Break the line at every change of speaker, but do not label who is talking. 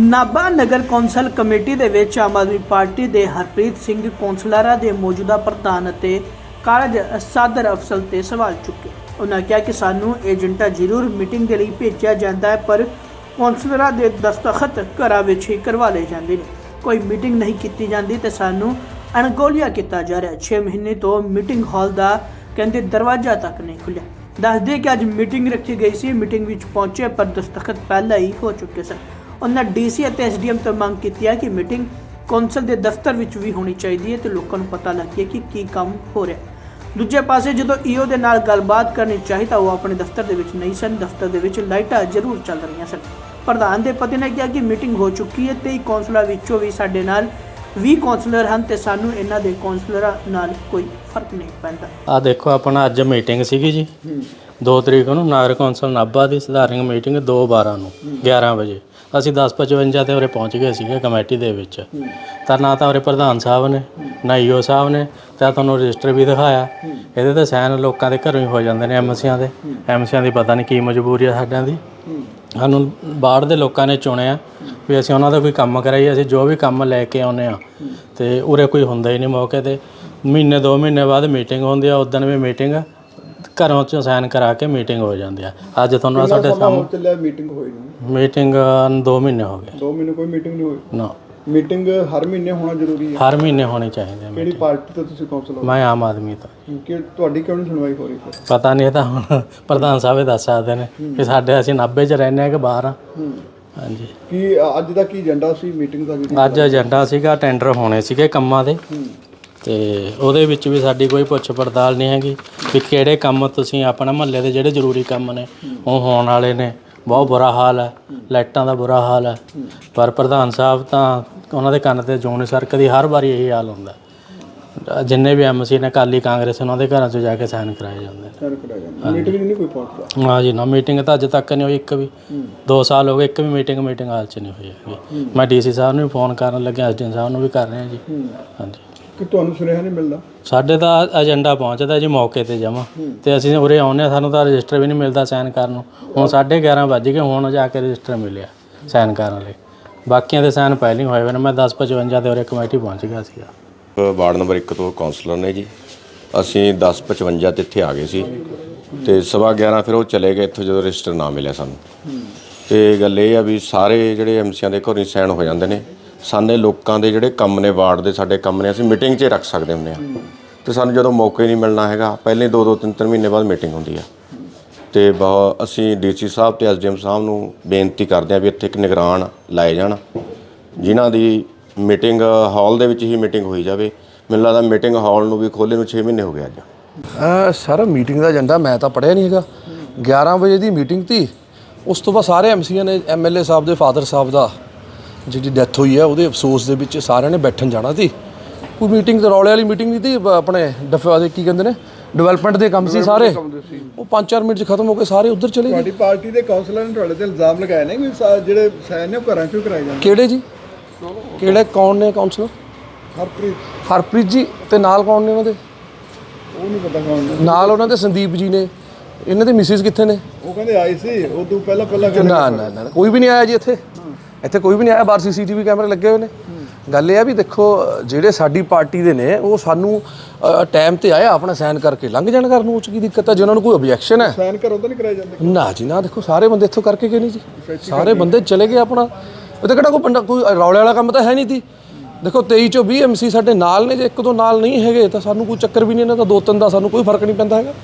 ਨਾਭਾ ਨਗਰ council committee ਦੇ ਵਿੱਚ Aam Aadmi party ਦੇ ਹਰਪ੍ਰੀਤ ਸਿੰਘ ਕੌਂਸਲਰਾਂ ਦੇ ਮੌਜੂਦਾ ਪ੍ਰਧਾਨ ਅਤੇ ਕਾਰਜ ਸਾਦਰ ਅਫਸਰ ਤੇ ਸਵਾਲ ਚੁੱਕੇ। ਉਹਨਾਂ ਕਿਹਾ ਕਿ ਸਾਨੂੰ ਏਜੰਟਾ ਜ਼ਰੂਰ ਮੀਟਿੰਗ ਦੇ ਲਈ ਭੇਜਿਆ ਜਾਂਦਾ ਹੈ, ਪਰ ਕੌਂਸਲਰਾਂ ਦੇ ਦਸਤਖਤ ਘਰਾਂ ਵਿੱਚ ਹੀ ਕਰਵਾ ਲਏ ਜਾਂਦੇ ਨੇ। ਕੋਈ ਮੀਟਿੰਗ ਨਹੀਂ ਕੀਤੀ ਜਾਂਦੀ ਤੇ ਸਾਨੂੰ ਅਣਗੌਲਿਆ ਕੀਤਾ ਜਾ ਰਿਹਾ। 6 ਮਹੀਨੇ ਤੋਂ ਮੀਟਿੰਗ ਹਾਲ ਦਾ ਕਹਿੰਦੇ ਦਰਵਾਜ਼ਾ ਤੱਕ ਨਹੀਂ ਖੁੱਲਿਆ ਦੱਸਦੇ ਕਿ ਅੱਜ ਮੀਟਿੰਗ ਰੱਖੀ ਗਈ ਸੀ, ਮੀਟਿੰਗ ਵਿੱਚ ਪਹੁੰਚੇ ਪਰ ਦਸਤਖਤ ਪਹਿਲਾਂ ਹੀ ਹੋ ਚੁੱਕੇ ਸਨ। ਉਹਨਾਂ ਡੀਸੀ ਅਤੇ ਐਸਡੀਐਮ ਤੋਂ ਮੰਗ ਕੀਤੀ ਹੈ ਕਿ ਮੀਟਿੰਗ ਕੌਂਸਲ ਦੇ ਦਫ਼ਤਰ ਵਿੱਚ ਵੀ ਹੋਣੀ ਚਾਹੀਦੀ ਹੈ ਤੇ ਲੋਕਾਂ ਨੂੰ ਪਤਾ ਲੱਗੇ ਕਿ ਕੀ ਕੰਮ ਹੋ ਰਿਹਾ ਦੂਜੇ ਪਾਸੇ ਜਦੋਂ ਈਓ ਦੇ ਨਾਲ ਗੱਲਬਾਤ ਕਰਨੀ ਚਾਹੀ ਤਾਂ ਉਹ ਆਪਣੇ ਦਫ਼ਤਰ ਦੇ ਵਿੱਚ ਨਹੀਂ ਸਨ। ਦਫ਼ਤਰ ਦੇ ਵਿੱਚ ਲਾਈਟਾਂ ਜ਼ਰੂਰ ਚੱਲ ਰਹੀਆਂ ਸਨ। ਪ੍ਰਧਾਨ ਦੇ ਪਤੀ ਨੇ ਕਿਹਾ ਕਿ ਮੀਟਿੰਗ ਹੋ ਚੁੱਕੀ ਹੈ ਤੇ ਕੌਂਸਲਰਾਂ ਵਿੱਚੋਂ ਵੀ ਸਾਡੇ ਨਾਲ 20 ਕੌਂਸਲਰ ਹਨ ਤੇ ਸਾਨੂੰ ਇਹਨਾਂ ਦੇ ਕੌਂਸਲਰਾਂ ਨਾਲ ਕੋਈ ਫ਼ਰਕ ਨਹੀਂ ਪੈਂਦਾ।
ਆ ਦੇਖੋ ਆਪਣਾ ਅੱਜ ਮੀਟਿੰਗ ਸੀਗੀ ਜੀ। 2 ਤਰੀਕ ਨੂੰ ਨਗਰ ਕੌਂਸਲ ਨਾਭਾ ਦੀ ਸਧਾਰਨ ਮੀਟਿੰਗ 2:12 ਨੂੰ 11 ਵਜੇ। ਅਸੀਂ 10:55 ਤੇ ਉਰੇ ਪਹੁੰਚ ਗਏ ਸੀਗੇ ਕਮੇਟੀ ਦੇ ਵਿੱਚ। ਤਾਂ ਨਾ ਤਾਂ ਉਰੇ ਪ੍ਰਧਾਨ ਸਾਹਿਬ ਨੇ, ਨਾ ਈਓ ਸਾਹਿਬ ਨੇ, ਤਾਂ ਤੁਹਾਨੂੰ ਰਜਿਸਟਰ ਵੀ ਦਿਖਾਇਆ। ਇਹਦੇ ਤਾਂ ਸਾਈਨ ਲੋਕਾਂ ਦੇ ਘਰੋਂ ਹੀ ਹੋ ਜਾਂਦੇ ਨੇ ਐਮਸੀਆਂ ਦੇ। ਐਮਸੀਆਂ ਦੀ ਪਤਾ ਨਹੀਂ ਕੀ ਮਜਬੂਰੀ ਆ ਸਾਡਿਆਂ ਦੀ। ਸਾਨੂੰ ਬਾਹਰ ਦੇ ਲੋਕਾਂ ਨੇ ਚੁਣਿਆ ਵੀ ਅਸੀਂ ਉਹਨਾਂ ਦਾ ਕੋਈ ਕੰਮ ਕਰਾਈਏ, ਅਸੀਂ ਜੋ ਵੀ ਕੰਮ ਲੈ ਕੇ ਆਉਨੇ ਆ ਤੇ ਉਰੇ ਕੋਈ ਹੁੰਦਾ ਹੀ ਨਹੀਂ ਮੌਕੇ ਤੇ। ਮਹੀਨੇ, ਦੋ ਮਹੀਨੇ ਬਾਅਦ ਮੀਟਿੰਗ ਹੁੰਦੀ ਆ ਉਦੋਂ ਵੀ ਮੀਟਿੰਗ ਘਰੋਂ ਚ ਸਾਈਨ ਕਰਾ ਕੇ ਮੀਟਿੰਗ ਹੋ ਜਾਂਦੀ ਆ। ਅੱਜ ਤੁਹਾਨੂੰ ਆਹ ਸਾਡੇ ਸਾਹਮਣੇ
ਚੱਲਿਆ ਮੀਟਿੰਗ ਹੋਈ ਨਹੀਂ
ਮੀਟਿੰਗ 2 ਮਹੀਨੇ ਹੋ ਗਏ।
2 ਮਹੀਨੇ ਕੋਈ ਮੀਟਿੰਗ ਨਹੀਂ ਹੋਈ?
ਨਾ।
ਮੀਟਿੰਗ ਹਰ ਮਹੀਨੇ ਹੋਣਾ ਜ਼ਰੂਰੀ ਹੈ?
ਹਰ ਮਹੀਨੇ ਹੋਣੀ ਚਾਹੀਦੀ ਹੈ
ਕਿਹੜੀ ਪਾਰਟੀ ਤੋਂ ਤੁਸੀਂ ਕੌਂਸਲ ਹੋ?
ਮੈਂ ਆਮ ਆਦਮੀ ਤੋਂ।
ਕਿ ਤੁਹਾਡੀ ਕਿਉਂ ਨਹੀਂ ਸੁਣਵਾਈ ਹੋ ਰਹੀ ਫਿਰ?
ਪਤਾ ਨਹੀਂ ਇਹ ਤਾਂ ਹੁਣ ਪ੍ਰਧਾਨ ਸਾਹਿਬ ਹੀ ਦੱਸ ਸਕਦੇ ਨੇ ਕਿ ਸਾਡੇ ਅਸੀਂ 90 ਚ ਰਹਿੰਦੇ ਆ ਕਿ ਬਾਹਰ ਆ
ਹੂੰ।
ਹਾਂਜੀ।
ਕੀ ਅੱਜ ਦਾ ਕੀ ਏਜੰਡਾ ਸੀ ਮੀਟਿੰਗ ਦਾ? ਕੀ
ਅੱਜ ਏਜੰਡਾ ਸੀਗਾ ਟੈਂਡਰ ਹੋਣੇ ਸੀਗੇ ਕੰਮਾਂ ਦੇ।
ਹੂੰ।
ਤੇ ਉਹਦੇ ਵਿੱਚ ਵੀ ਸਾਡੀ ਕੋਈ ਪੁੱਛ ਪੜਤਾਲ ਨਹੀਂ ਹੈਗੀ ਵੀ ਕਿਹੜੇ ਕੰਮ ਤੁਸੀਂ ਆਪਣਾ ਮਹੱਲੇ ਦੇ ਜਿਹੜੇ ਜ਼ਰੂਰੀ ਕੰਮ ਨੇ ਉਹ ਹੋਣ ਵਾਲੇ ਨੇ। ਬਹੁਤ ਬੁਰਾ ਹਾਲ ਹੈ ਲਾਈਟਾਂ ਦਾ ਬੁਰਾ ਹਾਲ ਹੈ। ਪਰ ਪ੍ਰਧਾਨ ਸਾਹਿਬ ਤਾਂ ਉਹਨਾਂ ਦੇ ਕੰਨ ਤੇ ਜੂਨ ਸਰਕਦੀ ਹਰ ਵਾਰੀ ਇਹੀ ਹਾਲ ਹੁੰਦਾ। ਜਿੰਨੇ ਵੀ ਐਮਸੀ ਨੇ ਕਾਲੀ ਕਾਂਗਰਸ ਉਹਨਾਂ ਦੇ ਘਰਾਂ 'ਚ ਜਾ ਕੇ ਸਾਈਨ ਕਰਾਏ ਜਾਂਦੇ ਨੇ।
ਸਰ ਕਰਾਇਆ ਜਾਂਦਾ ਮੀਟਿੰਗ ਨਹੀਂ ਕੋਈ ਪਹੁੰਚਦਾ
ਹਾਂ ਜੀ ਨਾ ਮੀਟਿੰਗ ਤਾਂ ਅੱਜ ਤੱਕ ਨਹੀਂ ਹੋਈ ਇੱਕ ਵੀ। 2 ਸਾਲ ਹੋ ਗਏ ਇੱਕ ਵੀ ਮੀਟਿੰਗ ਮੀਟਿੰਗ ਹਾਲ 'ਚ ਨਹੀਂ ਹੋਈ ਹੈਗੀ। ਮੈਂ ਡੀਸੀ ਸਾਹਿਬ ਨੂੰ ਵੀ ਫੋਨ ਕਰਨ ਲੱਗਿਆ ਐਸਡੀਐਮ ਸਾਹਿਬ ਨੂੰ ਵੀ ਕਰ ਰਿਹਾ ਜੀ। ਹਾਂਜੀ।
ਕਿ ਤੁਹਾਨੂੰ ਸੁਨੇਹਾ ਨਹੀਂ ਮਿਲਦਾ?
ਸਾਡੇ ਤਾਂ ਏਜੰਡਾ ਪਹੁੰਚਦਾ ਜੀ ਮੌਕੇ ਤੇ ਜਮਾ। ਤੇ ਅਸੀਂ ਉਰੇ ਆਉਂਦੇ ਹਾਂ ਸਾਨੂੰ ਤਾਂ ਰਜਿਸਟਰ ਵੀ ਨਹੀਂ ਮਿਲਦਾ ਸਾਈਨ ਕਰਨ ਨੂੰ। ਹੁਣ 11:30 ਵੱਜ ਗਏ ਹੁਣ ਜਾ ਕੇ ਰਜਿਸਟਰ ਮਿਲਿਆ ਸਾਈਨ ਕਰਨ ਲਈ। ਬਾਕੀਆਂ ਦੇ ਸਾਈਨ ਪਹਿਲਾਂ ਹੀ ਹੋਏ ਹੋਏ ਨੇ ਮੈਂ 10:55 ਤੇ ਉਰੇ ਕਮੇਟੀ ਪਹੁੰਚ ਗਿਆ ਸੀਗਾ।
ਵਾਰਡ ਨੰਬਰ 1 ਤੋਂ ਕਾਉਂਸਲਰ ਨੇ ਜੀ। ਅਸੀਂ 1055 ਤੇ ਇੱਥੇ ਆ ਗਏ ਸੀ। ਤੇ ਸਵਾ 11 ਫਿਰ ਉਹ ਚਲੇ ਗਏ ਇੱਥੋਂ ਜਦੋਂ ਰਜਿਸਟਰ ਨਾ ਮਿਲਿਆ ਸਾਨੂੰ। ਤੇ ਗੱਲ ਇਹ ਆ ਵੀ ਸਾਰੇ ਜਿਹੜੇ ਐਮਸੀਆਂ ਦੇ ਘਰੋਂ ਸਾਈਨ ਹੋ ਜਾਂਦੇ ਨੇ। ਸਾਨੇ ਲੋਕਾਂ ਦੇ ਜਿਹੜੇ ਕੰਮ ਨੇ, ਵਾਰਡ ਦੇ ਸਾਡੇ ਕੰਮ ਨੇ, ਅਸੀਂ ਮੀਟਿੰਗ 'ਚ ਹੀ ਰੱਖ ਸਕਦੇ ਹੁੰਦੇ ਆ। ਤੇ ਸਾਨੂੰ ਜਦੋਂ ਮੌਕੇ ਨਹੀਂ ਮਿਲਣਾ ਹੈਗਾ, ਪਹਿਲੇ 2-2 3-3 ਮਹੀਨੇ ਬਾਅਦ ਮੀਟਿੰਗ ਹੁੰਦੀ ਆ। ਤੇ ਬਹੁਤ ਅਸੀਂ ਡੀਸੀ ਸਾਹਿਬ ਤੇ ਐਸਡੀਐਮ ਸਾਹਿਬ ਨੂੰ ਬੇਨਤੀ ਕਰਦੇ ਆ ਵੀ ਇੱਥੇ ਇੱਕ ਨਿਗਰਾਨ ਲਾਏ ਜਾਣ, ਜਿਨ੍ਹਾਂ ਦੀ ਮੀਟਿੰਗ ਹਾਲ ਦੇ ਵਿੱਚ ਹੀ ਮੀਟਿੰਗ ਹੋਈ ਜਾਵੇ। ਮੈਨੂੰ ਲੱਗਦਾ ਮੀਟਿੰਗ ਹਾਲ ਨੂੰ ਵੀ ਖੋਲੇ ਨੂੰ 6 ਮਹੀਨੇ ਹੋ ਗਏ ਅੱਜ।
ਸਰ, ਮੀਟਿੰਗ ਦਾ ਏਜੰਡਾ ਮੈਂ ਤਾਂ ਪੜਿਆ ਨਹੀਂ ਹੈਗਾ। 11 ਵਜੇ ਦੀ ਮੀਟਿੰਗ ਤੀ, ਉਸ ਤੋਂ ਬਾਅਦ ਸਾਰੇ ਐਮਸੀਆਂ ਨੇ ਐਮਐਲਏ ਸਾਹਿਬ ਦੇ, ਫਾਦਰ ਸਾਹਿਬ ਦਾ ਜਿਹੜੀ ਡੈਥ ਹੋਈ ਹੈ ਉਹਦੇ ਅਫਸੋਸ ਦੇ ਵਿੱਚ ਸਾਰਿਆਂ ਨੇ ਬੈਠਣ ਜਾਣਾ ਸੀ। ਕੋਈ ਮੀਟਿੰਗ ਤੇ ਰੌਲੇ ਵਾਲੀ ਮੀਟਿੰਗ ਨਹੀਂ ਬ- ਆਪਣੇ ਡਫਾ ਦੇ ਕੀ ਕਹਿੰਦੇ ਨੇ ਡਿਵੈਲਪਮੈਂਟ ਦੇ ਕੰਮ ਸੀ ਸਾਰੇ। ਉਹ 5-4 ਮਿੰਟ ਚ ਖਤਮ ਹੋ ਕੇ ਸਾਰੇ ਉੱਧਰ ਚਲੇ ਗਏ।
ਤੁਹਾਡੀ ਪਾਰਟੀ ਦੇ ਕੌਂਸਲਰ ਨੇ ਤੁਹਾਡੇ ਤੇ ਇਲਜ਼ਾਮ ਲਗਾਏ ਨੇ ਕਿ ਸਾ- ਜਿਹੜੇ ਸਾਈਨ ਨੇ ਘਰਾਂ ਚੋਂ ਕਰਾਏ ਜਾਂਦੇ
ਕਿਹੜੇ ਜੀ? ਕਿਹੜੇ ਕੌਣ ਨੇ ਕਾਉਂਸਲਰ
ਹਰਪ੍ਰੀਤ।
ਹਰਪ੍ਰੀਤ ਜੀ ਤੇ ਨਾਲ ਕੌਣ ਨੇ ਉਹਨਾਂ ਦੇ?
ਉਹ ਨਹੀਂ ਪਤਾ ਕੌਣ ਨੇ।
ਨਾਲ ਉਹਨਾਂ ਦੇ ਸੰਦੀਪ ਜੀ ਨੇ। ਇਹਨਾਂ ਦੇ ਮਿਸਿਸ ਕਿੱਥੇ ਨੇ?
ਉਹ ਕਹਿੰਦੇ ਆਏ ਸੀ ਤੋਂ ਪਹਿਲਾਂ ਪਹਿਲਾਂ
ਨਾ ਨਾ ਕੋਈ ਵੀ ਨਹੀਂ ਆਇਆ ਜੀ ਇੱਥੇ। ਇੱਥੇ ਕੋਈ ਵੀ ਨਹੀਂ ਆਇਆ ਬਾਹਰ ਸੀਸੀਟੀਵੀ ਕੈਮਰੇ ਲੱਗੇ ਹੋਏ ਨੇ। ਗੱਲ ਇਹ ਆ ਵੀ ਦੇਖੋ ਜਿਹੜੇ ਸਾਡੀ ਪਾਰਟੀ ਦੇ ਨੇ ਉਹ ਸਾਨੂੰ ਟਾਈਮ ਤੇ ਆਇਆ ਆਪਣਾ ਸਾਈਨ ਕਰਕੇ ਲੰਘ ਜਾਣ ਕਰਨ ਨੂੰ 'ਚ ਕੀ ਦਿੱਕਤ ਹੈ ਜੇ ਉਹਨਾਂ ਨੂੰ ਕੋਈ ਆਬਜੈਕਸ਼ਨ ਹੈ
ਸਾਈਨ ਘਰੋਂ ਤਾਂ ਨਹੀਂ ਕਰਾਏ ਜਾਂਦੇ?
ਨਾ ਜੀ ਨਾ ਦੇਖੋ ਸਾਰੇ ਬੰਦੇ ਇੱਥੋਂ ਕਰਕੇ ਗਏ ਨਹੀਂ ਜੀ? ਸਾਰੇ ਬੰਦੇ ਚਲੇ ਗਏ ਆਪਣਾ। ਇਹ ਤਾਂ ਕਿਹੜਾ ਕੋਈ ਬੰਦਾ ਕੋਈ ਰੌਲੇ ਵਾਲਾ ਕੰਮ ਤਾਂ ਹੈ ਨਹੀਂ ਸੀ ਦੇਖੋ 23 ਚੋਂ 20 ਐਮਸੀ ਸਾਡੇ ਨਾਲ ਨੇ ਜੇ ਇੱਕ ਦੋ ਨਾਲ ਨਹੀਂ ਹੈਗੇ ਤਾਂ ਸਾਨੂੰ ਕੋਈ ਚੱਕਰ ਵੀ ਨਹੀਂ ਇਹਨਾਂ ਦਾ ਦੋ ਤਿੰਨ ਦਾ ਸਾਨੂੰ ਕੋਈ ਫ਼ਰਕ ਨਹੀਂ ਪੈਂਦਾ ਹੈਗਾ।